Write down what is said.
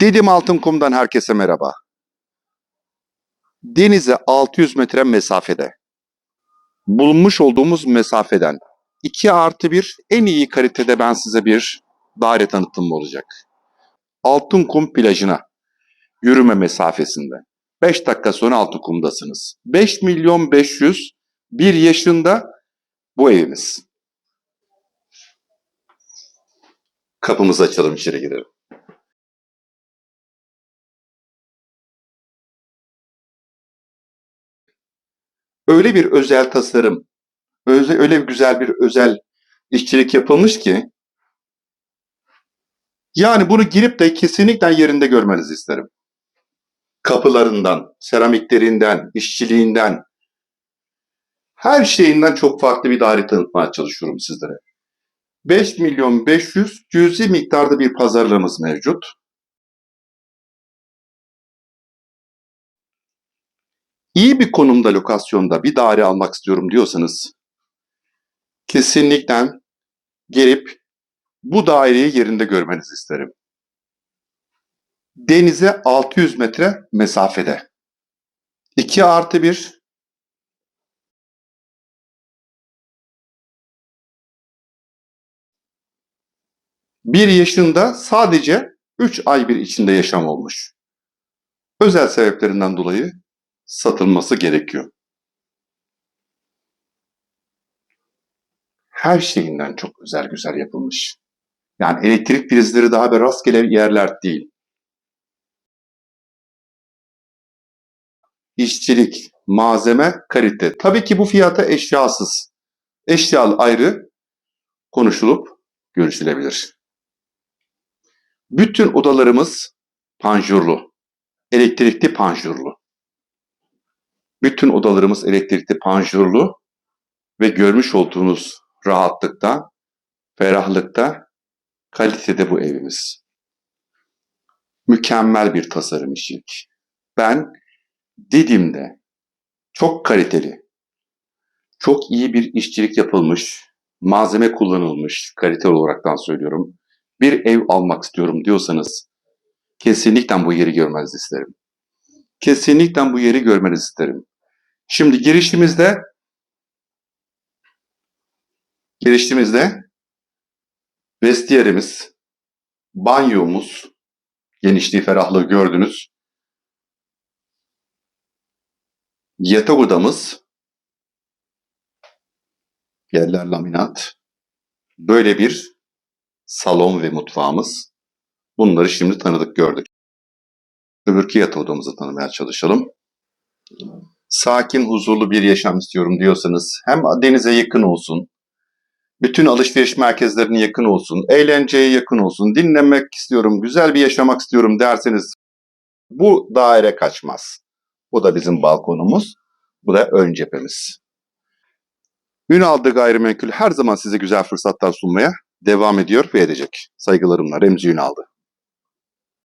Didim Altınkum'dan herkese merhaba. Denize 600 metre mesafede. Bulunmuş olduğumuz mesafeden 2 artı 1 en iyi kalitede ben size bir daire tanıtımı olacak. Altınkum plajına yürüme mesafesinde. 5 dakika sonra Altınkum'dasınız. 5 milyon 500 bir yaşında bu evimiz. Kapımızı açalım içeri girelim. Öyle bir özel tasarım, öyle, öyle güzel bir özel işçilik yapılmış ki yani bunu girip de kesinlikle yerinde görmenizi isterim. Kapılarından, seramiklerinden, işçiliğinden, her şeyinden çok farklı bir daire tanıtmaya çalışıyorum sizlere. 5 milyon 500 cüzi miktarda bir pazarlığımız mevcut. İyi bir konumda lokasyonda bir daire almak istiyorum diyorsanız kesinlikle gelip bu daireyi yerinde görmenizi isterim. Denize 600 metre mesafede. 2 artı 1 bir yaşında sadece 3 ay bir içinde yaşam olmuş. Özel sebeplerinden dolayı satılması gerekiyor. Her şeyinden çok özel güzel yapılmış. Yani elektrik prizleri daha bir rastgele yerler değil. İşçilik, malzeme, kalite. Tabii ki bu fiyata eşyasız. Eşyalı ayrı konuşulup görüşülebilir. Bütün odalarımız panjurlu. Elektrikli panjurlu. Bütün odalarımız elektrikli panjurlu ve görmüş olduğunuz rahatlıkta, ferahlıkta, kalitede bu evimiz. Mükemmel bir tasarım işçilik. Ben Didim'de çok kaliteli, çok iyi bir işçilik yapılmış, malzeme kullanılmış, kalite olaraktan söylüyorum. Bir ev almak istiyorum diyorsanız kesinlikle bu yeri görmenizi isterim. Kesinlikle bu yeri görmenizi isterim. Şimdi girişimizde girişimizde vestiyerimiz, banyomuz, genişliği ferahlığı gördünüz. Yatak odamız, yerler laminat. Böyle bir salon ve mutfağımız. Bunları şimdi tanıdık gördük. Öbürkü yatak odamızı tanımaya çalışalım sakin, huzurlu bir yaşam istiyorum diyorsanız hem denize yakın olsun, bütün alışveriş merkezlerine yakın olsun, eğlenceye yakın olsun, dinlemek istiyorum, güzel bir yaşamak istiyorum derseniz bu daire kaçmaz. Bu da bizim balkonumuz, bu da ön cephemiz. Ünal'da gayrimenkul her zaman size güzel fırsatlar sunmaya devam ediyor ve edecek. Saygılarımla Remzi Ünal'dı.